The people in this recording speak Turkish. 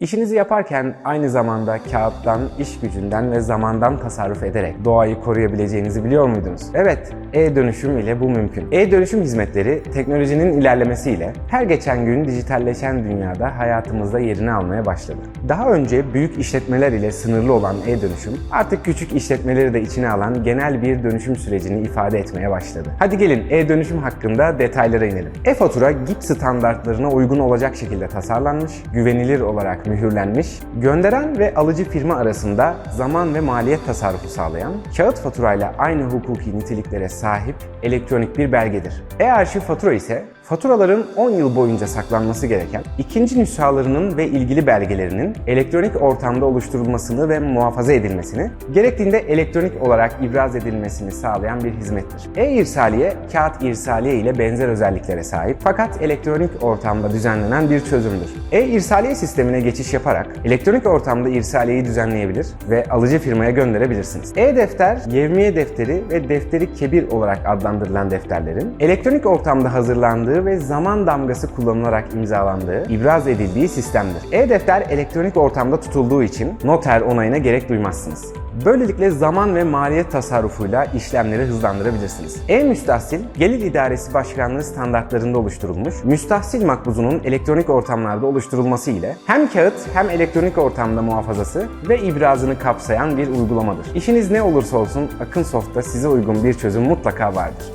İşinizi yaparken aynı zamanda kağıttan, iş gücünden ve zamandan tasarruf ederek doğayı koruyabileceğinizi biliyor muydunuz? Evet, e-dönüşüm ile bu mümkün. E-dönüşüm hizmetleri teknolojinin ilerlemesiyle her geçen gün dijitalleşen dünyada hayatımızda yerini almaya başladı. Daha önce büyük işletmeler ile sınırlı olan e-dönüşüm artık küçük işletmeleri de içine alan genel bir dönüşüm sürecini ifade etmeye başladı. Hadi gelin e-dönüşüm hakkında detaylara inelim. E-fatura GIP standartlarına uygun olacak şekilde tasarlanmış, güvenilir olarak mühürlenmiş, gönderen ve alıcı firma arasında zaman ve maliyet tasarrufu sağlayan, kağıt faturayla aynı hukuki niteliklere sahip elektronik bir belgedir. E-arşiv fatura ise Faturaların 10 yıl boyunca saklanması gereken, ikinci nüshalarının ve ilgili belgelerinin elektronik ortamda oluşturulmasını ve muhafaza edilmesini, gerektiğinde elektronik olarak ibraz edilmesini sağlayan bir hizmettir. E-irsaliye, kağıt irsaliye ile benzer özelliklere sahip fakat elektronik ortamda düzenlenen bir çözümdür. E-irsaliye sistemine geçiş yaparak elektronik ortamda irsaliyeyi düzenleyebilir ve alıcı firmaya gönderebilirsiniz. E-defter, yevmiye defteri ve defteri kebir olarak adlandırılan defterlerin elektronik ortamda hazırlandığı ve zaman damgası kullanılarak imzalandığı, ibraz edildiği sistemdir. E-defter elektronik ortamda tutulduğu için noter onayına gerek duymazsınız. Böylelikle zaman ve maliyet tasarrufuyla işlemleri hızlandırabilirsiniz. E-Müstahsil, Gelir İdaresi Başkanlığı standartlarında oluşturulmuş, müstahsil makbuzunun elektronik ortamlarda oluşturulması ile hem kağıt hem elektronik ortamda muhafazası ve ibrazını kapsayan bir uygulamadır. İşiniz ne olursa olsun Akınsoft'ta size uygun bir çözüm mutlaka vardır.